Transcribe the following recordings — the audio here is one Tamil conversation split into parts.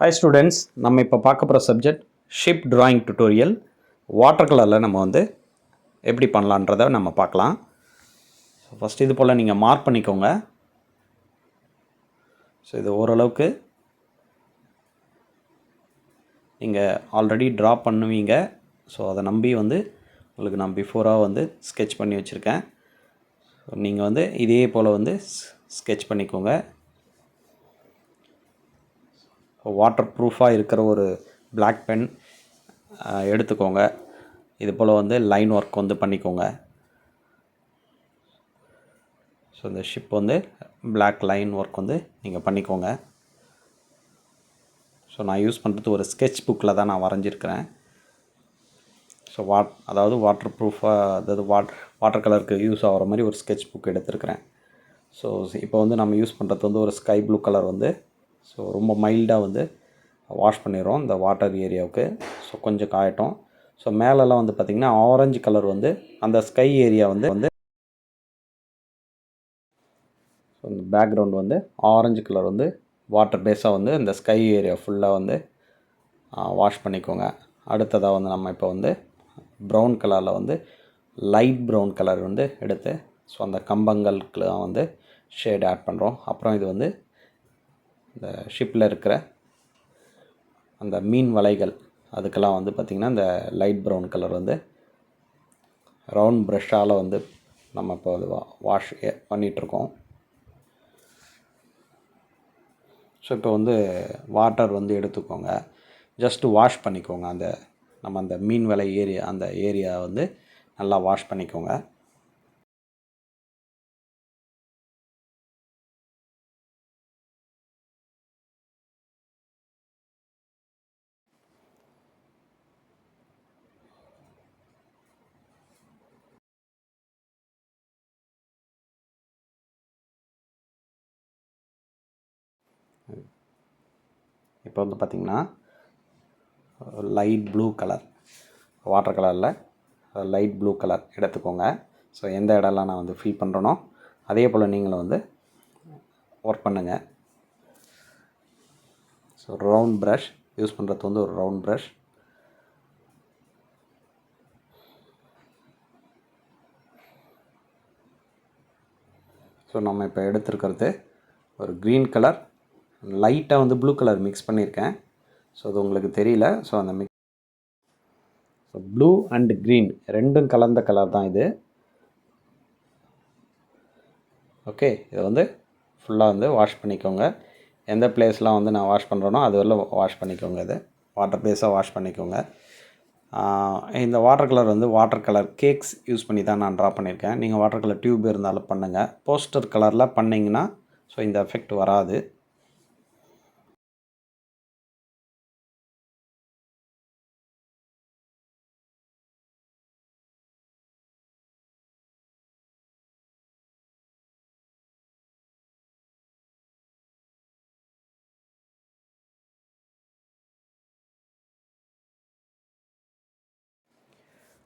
ஹாய் ஸ்டூடெண்ட்ஸ் நம்ம இப்போ பார்க்க போகிற subject ship drawing tutorial water கலரில் நம்ம வந்து எப்படி பண்ணலான்றத நம்ம பார்க்கலாம். ஸோ ஃபஸ்ட் இது போல் நீங்கள் மார்க் பண்ணிக்கோங்க. ஸோ இது ஓரளவுக்கு நீங்கள் ஆல்ரெடி ட்ரா பண்ணுவீங்க. ஸோ அதை நம்பி வந்து உங்களுக்கு நான் பிஃபோராக வந்து ஸ்கெட்ச் பண்ணி வச்சுருக்கேன். ஸோ நீங்கள் வந்து இதே போல் வந்து ஸ்கெட்ச் பண்ணிக்கோங்க. வாட்டர் ப்ரூஃபாக இருக்கிற ஒரு பிளாக் பென் எடுத்துக்கோங்க. இது போல் வந்து லைன் ஒர்க் வந்து பண்ணிக்கோங்க. ஸோ இந்த ஷிப் வந்து பிளாக் லைன் ஒர்க் வந்து நீங்கள் பண்ணிக்கோங்க. ஸோ நான் யூஸ் பண்ணுறது ஒரு ஸ்கெட்ச் புக்கில் தான் நான் வரைஞ்சிருக்கிறேன். ஸோ வாட் அதாவது வாட்டர் ப்ரூஃபாக அதாவது வாட் வாட்டர் கலருக்கு யூஸ் ஆகிற மாதிரி ஒரு ஸ்கெட்ச் புக் எடுத்திருக்கிறேன். ஸோ இப்போ வந்து நம்ம யூஸ் பண்ணுறது வந்து ஒரு ஸ்கை ப்ளூ கலர் வந்து ஸோ ரொம்ப மைல்டாக வந்து வாஷ் பண்ணிடுறோம் இந்த வாட்டர் ஏரியாவுக்கு ஸோ கொஞ்சம் காயட்டும். ஸோ மேலெலாம் வந்து பார்த்திங்கன்னா ஆரஞ்சு கலர் வந்து அந்த ஸ்கை ஏரியா வந்து வந்து ஸோ இந்த பேக்ரவுண்ட் வந்து ஆரஞ்சு கலர் வந்து வாட்டர் பேஸாக வந்து இந்த ஸ்கை ஏரியா ஃபுல்லாக வந்து வாஷ் பண்ணிக்கோங்க. அடுத்ததாக வந்து நம்ம இப்போ வந்து ப்ரௌன் கலரில் வந்து லைட் ப்ரௌன் கலர் வந்து எடுத்து ஸோ அந்த கம்பங்களுக்குலாம் வந்து ஷேட் ஆட் பண்ணுறோம் அப்புறம் இது வந்து இந்த ஷிப்பில் இருக்கிற அந்த மீன் வலைகள் அதுக்கெல்லாம் வந்து பார்த்திங்கன்னா இந்த லைட் ப்ரௌன் கலர் வந்து ரவுண்ட் ப்ரஷ்ஷால் வந்து நம்ம இப்போ அது வாஷ் பண்ணிகிட்ருக்கோம் ஸோ இப்போ வந்து வாட்டர் வந்து எடுத்துக்கோங்க. ஜஸ்ட்டு வாஷ் பண்ணிக்கோங்க. அந்த நம்ம அந்த மீன் வலை ஏரியா அந்த ஏரியா வந்து நல்லா வாஷ் பண்ணிக்கோங்க. இப்போ வந்து பார்த்திங்கன்னா லைட் ப்ளூ கலர் வாட்டர் கலரில் லைட் ப்ளூ கலர் எடுத்துக்கோங்க. ஸோ எந்த இடம்லாம் நான் வந்து ஃபில் பண்ணுறனோ அதே போல் நீங்களும் வந்து ஒர்க் பண்ணுங்கள் ஸோ ரவுண்ட் ப்ரஷ் யூஸ் பண்ணுறது வந்து ஒரு ரவுண்ட் ப்ரஷ் ஸோ நம்ம இப்போ எடுத்துருக்கிறது ஒரு க்ரீன் கலர் லைட்டாக வந்து ப்ளூ கலர் மிக்ஸ் பண்ணியிருக்கேன். ஸோ அது உங்களுக்கு தெரியல. ஸோ அந்த mix so blue and green ரெண்டும் கலந்த கலர் தான் இது. ஓகே இதை வந்து ஃபுல்லாக வந்து வாஷ் பண்ணிக்கோங்க. எந்த பிளேஸ்லாம் வந்து நான் வாஷ் பண்ணுறேனோ அது வரல வாஷ் பண்ணிக்கோங்க இது. வாட்டர் பேஸாக வாஷ் பண்ணிக்கோங்க. இந்த வாட்டர் கலர் வந்து வாட்டர் கலர் கேக்ஸ் யூஸ் பண்ணி தான் நான் ட்ரா பண்ணியிருக்கேன். நீங்கள் வாட்டர் கலர் டியூப் இருந்தாலும் பண்ணுங்கள் போஸ்டர் கலரில் பண்ணிங்கன்னா ஸோ இந்த எஃபெக்ட் வராது.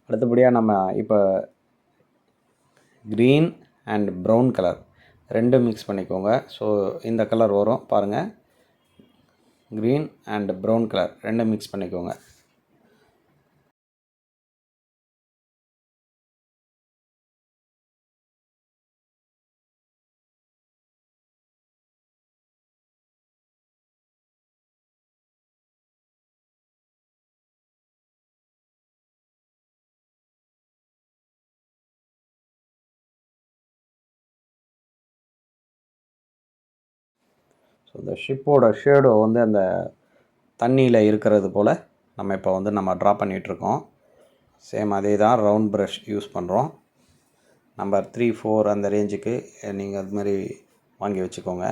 அடுத்தபடியாக நம்ம இப்போ க்ரீன் அண்ட் ப்ரௌன் கலர் ரெண்டும் மிக்ஸ் பண்ணிக்கோங்க. ஸோ இந்த கலர் வரும். பாருங்கள் க்ரீன் அண்ட் ப்ரௌன் கலர் ரெண்டும் மிக்ஸ் பண்ணிக்கோங்க. ஸோ இந்த ஷிப்போட ஷேடோ வந்து அந்த தண்ணியில் இருக்கிறது போல் நம்ம இப்போ வந்து நம்ம ட்ரா பண்ணிகிட்ருக்கோம் சேம் அதே தான் ரவுண்ட் ப்ரஷ் யூஸ் பண்ணுறோம் நம்பர் த்ரீ ஃபோர் அந்த ரேஞ்சுக்கு நீங்கள் அது மாதிரி வாங்கி வச்சுக்கோங்க.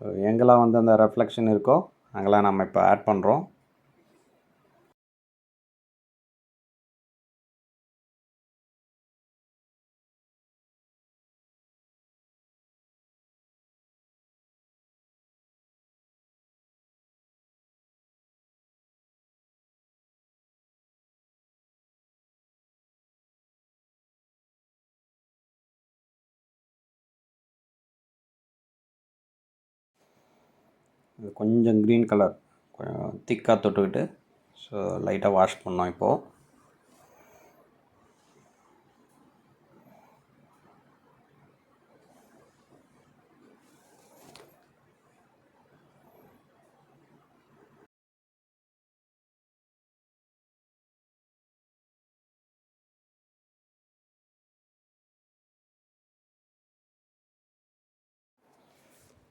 எங்கெல்லாம் வந்து அந்த ரெஃப்ளெக்ஷன் இருக்கோ அங்கெல்லாம் நம்ம இப்போ ஆட் பண்ணுறோம் இது கொஞ்சம் க்ரீன் கலர் கொஞ்சம் திக்காக தொட்டுக்கிட்டு ஸோ லைட்டாக வாஷ் பண்ணோம் இப்போது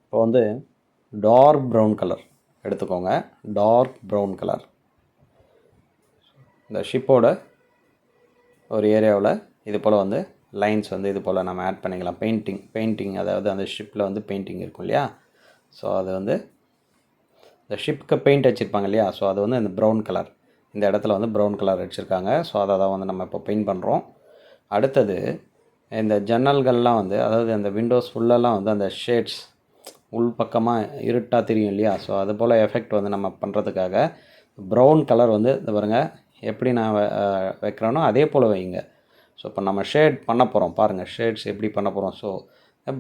இப்போ வந்து டார்க் ப்ரௌன் கலர். எடுத்துக்கோங்க. Dark brown colour. இந்த ஷிப்போட ஒரு ஏரியாவில் இது போல் வந்து லைன்ஸ் வந்து இது போல் நம்ம ஆட் பண்ணிக்கலாம். பெயிண்டிங் பெயிண்டிங் அதாவது அந்த ஷிப்பில் வந்து பெயிண்டிங் இருக்கும் இல்லையா? ஸோ அது வந்து இந்த ஷிப்புக்கு பெயிண்ட் அடிச்சிருப்பாங்க இல்லையா? ஸோ அது வந்து இந்த ப்ரௌன் கலர். இந்த இடத்துல வந்து ப்ரௌன் கலர் அடிச்சிருக்காங்க. ஸோ அதை தான் வந்து நம்ம இப்போ பெயிண்ட் பண்ணுறோம் அடுத்தது இந்த ஜன்னல்கள்லாம் வந்து அதாவது அந்த விண்டோஸ் ஃபுல்லெல்லாம் வந்து அந்த ஷேட்ஸ் உள் பக்கமாக இருட்டாக தெரியும் இல்லையா? ஸோ அது போல் எஃபெக்ட் வந்து நம்ம பண்ணுறதுக்காக ப்ரௌன் கலர் வந்து இந்த பாருங்கள் எப்படி நான் வைக்கிறேனோ அதே போல் வைங்க ஸோ இப்போ நம்ம ஷேட் பண்ண போகிறோம் பாருங்கள் ஷேட்ஸ் எப்படி பண்ண போகிறோம் ஸோ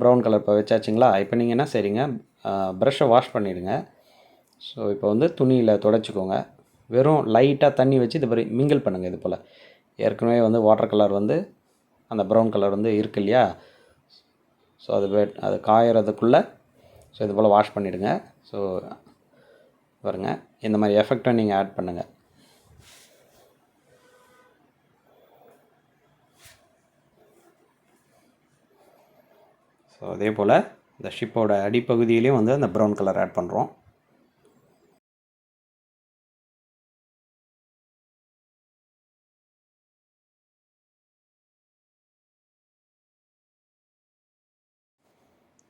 ப்ரௌன் கலர் இப்போ வச்சாச்சிங்களா? இப்போ நீங்கள் என்ன செய்றீங்க? ப்ரஷ்ஷை வாஷ் பண்ணிடுங்க. ஸோ இப்போ வந்து துணியில் துடைச்சிக்கோங்க. வெறும் லைட்டாக தண்ணி வச்சு இது மாதிரி மிங்கிள் பண்ணுங்கள் இது போல். ஏற்கனவே வந்து வாட்டர் கலர் வந்து அந்த ப்ரௌன் கலர் வந்து இருக்கு இல்லையா? ஸோ அது அது காயறதுக்குள்ளே ஸோ இது போல் வாஷ் பண்ணிவிடுங்க ஸோ பாருங்க. இந்த மாதிரி எஃபெக்டை நீங்கள் ஆட் பண்ணுங்கள் ஸோ அதே போல் இந்த ஷிப்போட அடிப்பகுதியிலையும் வந்து அந்த ப்ரௌன் கலர் ஆட் பண்ணுறோம்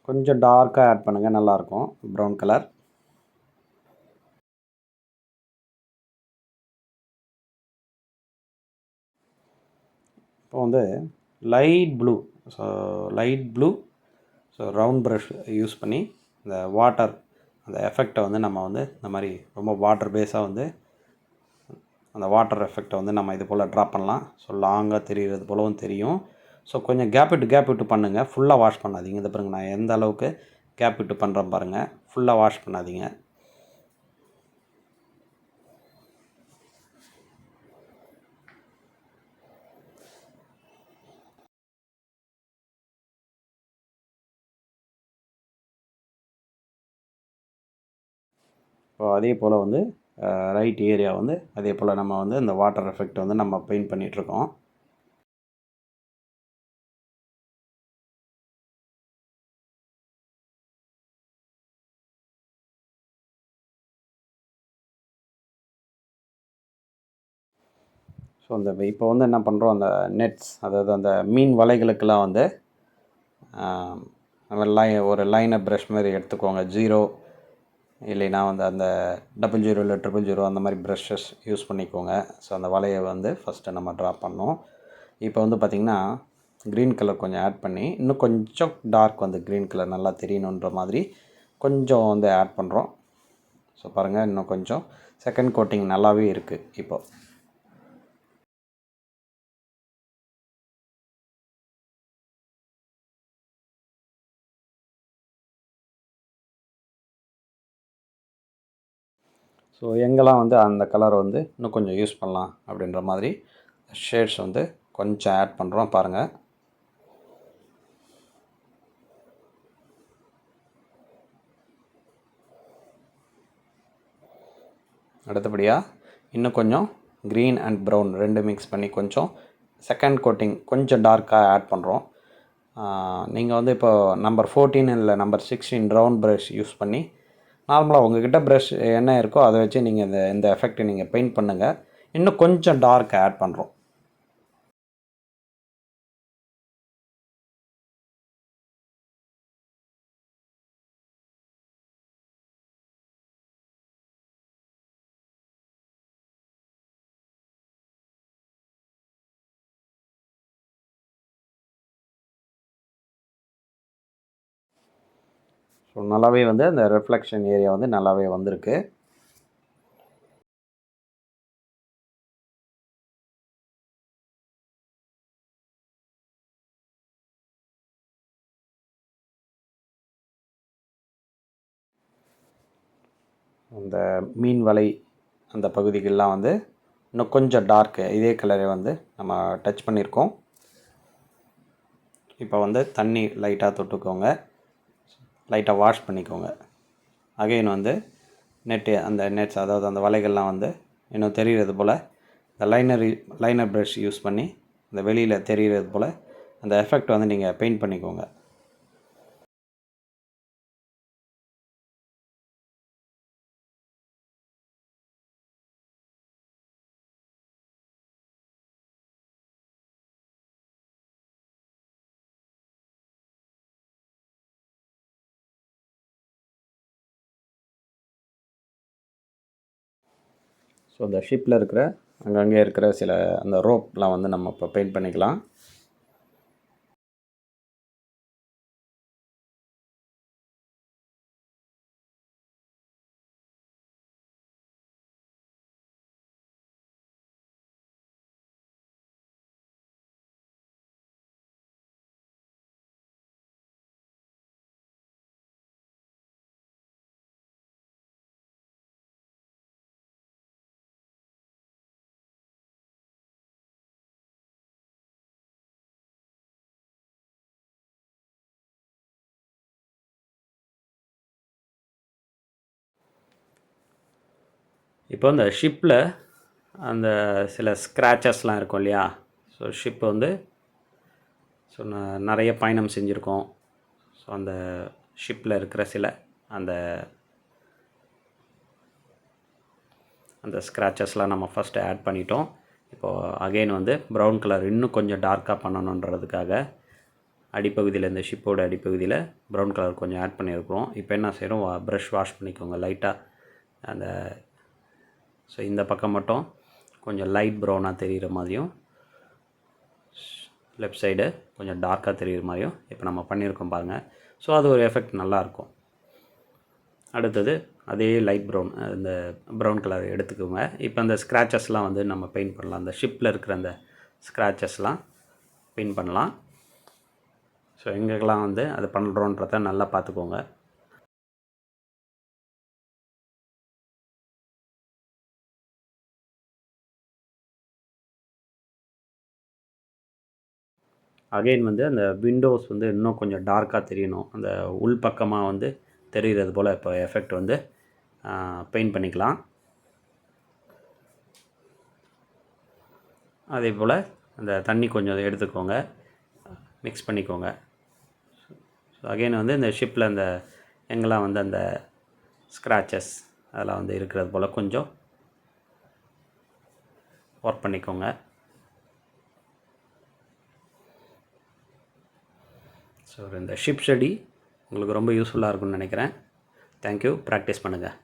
கொஞ்சம் டார்க்காக ஆட் பண்ணுங்கள் நல்லாயிருக்கும் ப்ரௌன் கலர் இப்போ வந்து light blue so light blue so round brush use பண்ணி இந்த வாட்டர் அந்த எஃபெக்டை வந்து நம்ம வந்து இந்த மாதிரி ரொம்ப வாட்டர் பேஸாக வந்து அந்த வாட்டர் எஃபெக்டை வந்து நம்ம இது போல் ட்ரா பண்ணலாம். ஸோ லாங்காக தெரிகிறது போலவும் தெரியும். ஸோ கொஞ்சம் கேப் விட்டு கேப் விட்டு பண்ணுங்கள் ஃபுல்லாக வாஷ் பண்ணாதீங்க. இந்த பாருங்கள் நான் எந்த அளவுக்கு கேப் விட்டு பண்ணுறேன் பாருங்கள் ஃபுல்லாக வாஷ் பண்ணாதீங்க. ஸோ அதே போல் வந்து ரைட் ஏரியா வந்து அதே போல் நம்ம வந்து இந்த வாட்டர் எஃபெக்ட் வந்து நம்ம பெயிண்ட் பண்ணிகிட்ருக்கோம் ஸோ அந்த இப்போ வந்து என்ன பண்ணுறோம் அந்த நெட்ஸ் அதாவது அந்த மீன் வலைகளுக்கெல்லாம் வந்து நம்ம லை ஒரு லைனை ப்ரஷ் மாதிரி எடுத்துக்கோங்க. ஜீரோ இல்லைன்னா வந்து அந்த டபுள் ஜீரோ இல்லை ட்ரிபிள் ஜீரோ அந்த மாதிரி ப்ரஷஸ் யூஸ் பண்ணிக்கோங்க. ஸோ அந்த வலையை வந்து ஃபஸ்ட்டு நம்ம ட்ரா பண்ணோம். இப்போ வந்து பார்த்திங்கன்னா க்ரீன் கலர் கொஞ்சம் ஆட் பண்ணி இன்னும் கொஞ்சம் டார்க் வந்து க்ரீன் கலர் நல்லா தெரியணுன்ற மாதிரி கொஞ்சம் வந்து ஆட் பண்ணுறோம் ஸோ பாருங்கள் இன்னும் கொஞ்சம் செகண்ட் கோட்டிங் நல்லாவே இருக்குது இப்போது ஸோ எங்கெல்லாம் வந்து அந்த கலர் வந்து இன்னும் கொஞ்சம் யூஸ் பண்ணலாம் அப்படின்ற மாதிரி ஷேட்ஸ் வந்து கொஞ்சம் ஆட் பண்ணுறோம் பாருங்கள் அடுத்தபடியாக இன்னும் கொஞ்சம் க்ரீன் அண்ட் ப்ரௌன் ரெண்டு மிக்ஸ் பண்ணி கொஞ்சம் செகண்ட் கோட்டிங் கொஞ்சம் டார்க்காக ஆட் பண்ணுறோம் நீங்கள் வந்து இப்போ நம்பர் ஃபோர்டீன் இல்லை number sixteen round brush use பண்ணி நார்மலாக உங்ககிட்ட ப்ரஷ் என்ன இருக்கோ அதை வச்சு நீங்கள் இந்த இந்த எஃபெக்ட்டை நீங்கள் பெயிண்ட் பண்ணுங்கள் இன்னும் கொஞ்சம் டார்க் ஆட் பண்ணுறோம் ஸோ நல்லாவே வந்து அந்த ரிஃப்ளெக்ஷன் ஏரியா வந்து நல்லாவே வந்திருக்கு. அந்த மீன் வலை அந்த பகுதிகள்லாம் வந்து இன்னும் கொஞ்சம் டார்க்கு இதே கலரை வந்து நம்ம டச் பண்ணியிருக்கோம். இப்போ வந்து தண்ணி லைட்டாக தொட்டுக்கோங்க. லைட்டாக வாஷ் பண்ணிக்கோங்க. அகைன் வந்து நெட்டு அந்த நெட்ஸ் அதாவது அந்த வலைகள்லாம் வந்து இன்னும் தெரிகிறது போல் இந்த லைனர் லைனர் ப்ரஷ் யூஸ் பண்ணி இந்த வெளியில் தெரிகிறது போல் அந்த எஃபெக்ட் வந்து நீங்கள் பெயிண்ட் பண்ணிக்கோங்க. ஸோ அந்த ஷிப்பில் இருக்கிற அங்கங்கே இருக்கிற சில அந்த ரோப்லாம் வந்து நம்ம இப்போ பெயிண்ட் பண்ணிக்கலாம். இப்போ அந்த ஷிப்பில் அந்த சில ஸ்க்ராச்சஸ்லாம் இருக்கும் இல்லையா? ஸோ ஷிப் வந்து ஸோ நான் நிறைய பயணம் செஞ்சுருக்கோம். ஸோ அந்த ஷிப்பில் இருக்கிற சில அந்த அந்த ஸ்க்ராச்சஸ்லாம் நம்ம ஃபஸ்ட்டு ஆட் பண்ணிட்டோம். இப்போது அகைன் வந்து ப்ரௌன் கலர் இன்னும் கொஞ்சம் டார்க்காக பண்ணணுன்றதுக்காக அடிப்பகுதியில் இந்த ஷிப்போட அடிப்பகுதியில் ப்ரௌன் கலர் கொஞ்சம் ஆட் பண்ணியிருக்கிறோம். இப்போ என்ன செய்கிறோம் ப்ரஷ் வாஷ் பண்ணிக்கோங்க. லைட்டாக அந்த ஸோ இந்த பக்கம் மட்டும் கொஞ்சம் லைட் ப்ரௌனாக தெரிகிற மாதிரியும் லெஃப்ட் சைடு கொஞ்சம் டார்க்காக தெரிகிற மாதிரியும் இப்போ நம்ம பண்ணியிருக்கோம் பாருங்கள் ஸோ அது ஒரு எஃபெக்ட் நல்லாயிருக்கும் அடுத்தது அதே லைட் ப்ரௌன் இந்த ப்ரௌன் கலர் எடுத்துக்கோங்க. இப்போ அந்த ஸ்க்ராச்சஸ்லாம் வந்து நம்ம பெயிண்ட் பண்ணலாம். அந்த ஷிப்பில் இருக்கிற அந்த ஸ்க்ராச்சஸ்லாம் பெயிண்ட் பண்ணலாம். ஸோ எங்கெல்லாம் வந்து அது பண்ணுறோன்றத நல்லா பார்த்துக்கோங்க. அகைன் வந்து அந்த விண்டோஸ் வந்து இன்னும் கொஞ்சம் டார்க்காக தெரியணும். அந்த உள் பக்கமாக வந்து தெரிகிறது போல் இப்போ எஃபெக்ட் வந்து பெயிண்ட் பண்ணிக்கலாம். அதே போல் அந்த தண்ணி கொஞ்சம் எடுத்துக்கோங்க. மிக்ஸ் பண்ணிக்கோங்க. ஸோ அகைன் வந்து இந்த ஷிப்பில் அந்த எங்கெல்லாம் வந்து அந்த ஸ்க்ராச்சஸ் அதெல்லாம் வந்து இருக்கிறது போல் கொஞ்சம் ஒர்க் பண்ணிக்கோங்க. ஸோ இந்த ஷிப் ஸ்டடி உங்களுக்கு ரொம்ப யூஸ்ஃபுல்லாக இருக்கும்னு நினைக்கிறேன். தேங்க்யூ ப்ராக்டிஸ் பண்ணுங்கள்